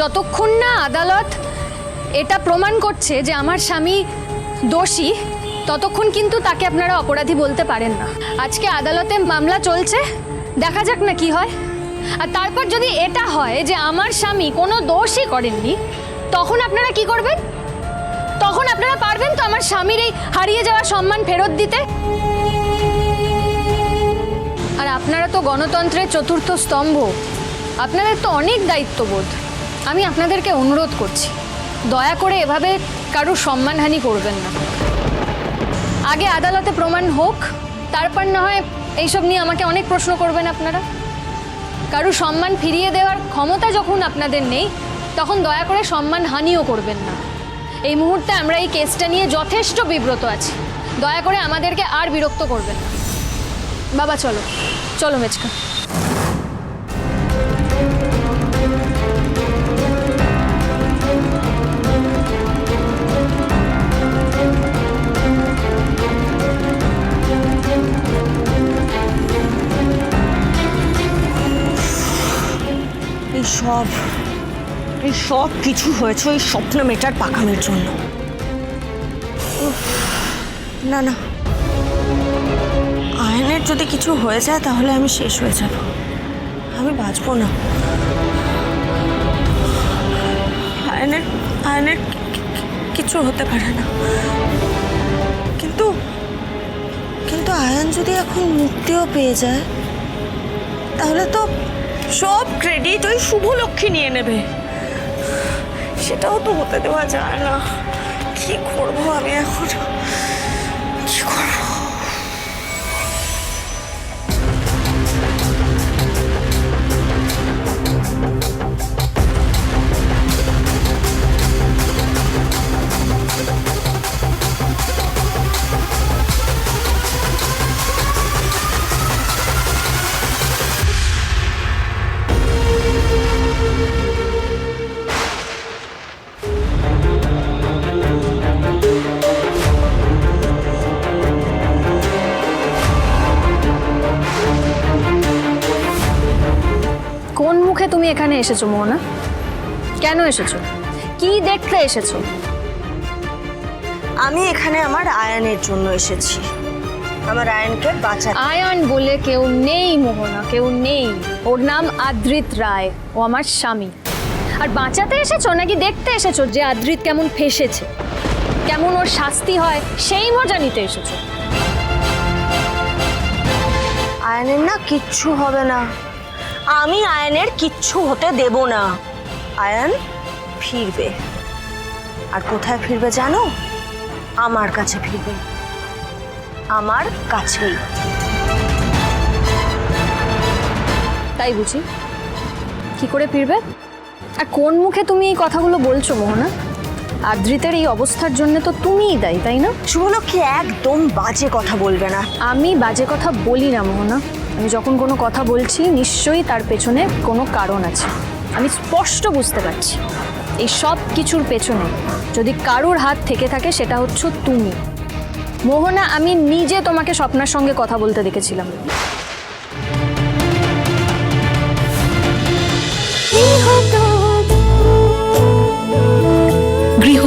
যতক্ষণ না আদালত এটা প্রমাণ করছে যে আমার স্বামী দোষী, ততক্ষণ কিন্তু তাকে আপনারা অপরাধী বলতে পারেন না। আজকে আদালতে মামলা চলছে, দেখা যাক না কি হয়। আর তারপর যদি এটা হয় যে আমার স্বামী কোনো দোষই করেননি, তখন আপনারা কি করবেন? তখন আপনারা পারবেন তো আমার স্বামীর এই হারিয়ে যাওয়া সম্মান ফেরত দিতে? আর আপনারা তো গণতন্ত্রের চতুর্থ স্তম্ভ। আপনাদের তো অনেক দায়িত্ববোধ। আমি আপনাদেরকে অনুরোধ করছি, দয়া করে এভাবে কারোর সম্মানহানি করবেন না। আগে আদালতে প্রমাণ হোক, তারপর না হয় এইসব নিয়ে আমাকে অনেক প্রশ্ন করবেন আপনারা। কারও সম্মান ফিরিয়ে দেওয়ার ক্ষমতা যখন আপনাদের নেই, তখন দয়া করে সম্মান হানিও করবেন না। এই মুহূর্তে আমরা এই কেসটা নিয়ে যথেষ্ট বিব্রত আছি। দয়া করে আমাদেরকে আর বিরক্ত করবেন না। বাবা, চলো চলো মেচকা সব, এই সব কিছু হয়েছে ওই স্বপ্ন মেটার পাকামের জন্য। না না। আয়নের যদি কিছু হয়ে যায় তাহলে আমি শেষ হয়ে যাব। আমি বাঁচবো না। আয়নের আয়নের কিছু হতে পারে না। কিন্তু কিন্তু আয়ন যদি এখন মুক্তিও পেয়ে যায়, তাহলে তো সব ক্রেডিট ওই শুভলক্ষ্মী নিয়ে নেবে। সেটাও তো হতে দেওয়া যায় না। কি করব আমি এখন? তুমি এখানে এসেছ মোহনা। কেন এসেছ? কি দেখতে এসেছ? আমি এখানে আমার আয়নের জন্য এসেছি। আমার আয়নকে বাঁচা আয়ান বলে কেউ নেই মোহনা কেউ নেই। ওর নাম আদ্রিত রায়। ও আমার স্বামী। আর বাঁচাতে এসেছ নাকি দেখতে এসেছ যে আদ্রিত কেমন ফেসেছে? কেমন ওর শাস্তি হয় সেই মজা নিতে এসেছ। আয়নের না কিচ্ছু হবে না। আমি আয়নের কিচ্ছু হতে দেব না। আয়ন, ফিরবে। আর কোথায় ফিরবে জানো? আমার কাছে ফিরবে। আমার কাছেই। তাই বুঝি? কি করে ফিরবে? আর কোন মুখে তুমি এই কথাগুলো বলছো, মোহনা? আদ্রিতের এই অবস্থার জন্য তো তুমিই দায়ী তাই না? শুভলক্ষ্মী একদম বাজে কথা বলবে না। আমি বাজে কথা বলি না মোহনা। আমি যখন কোনো কথা বলছি নিশ্চয়ই তার পেছনে কোনো কারণ আছে। আমি স্পষ্ট বুঝতে পারছি। এই সব কিছুর পেছনে যদি কারোর হাত থেকে থাকে সেটা হচ্ছে তুমি। মোহনা আমি নিজে তোমাকে স্বপ্নার সঙ্গে কথা বলতে দেখেছিলাম।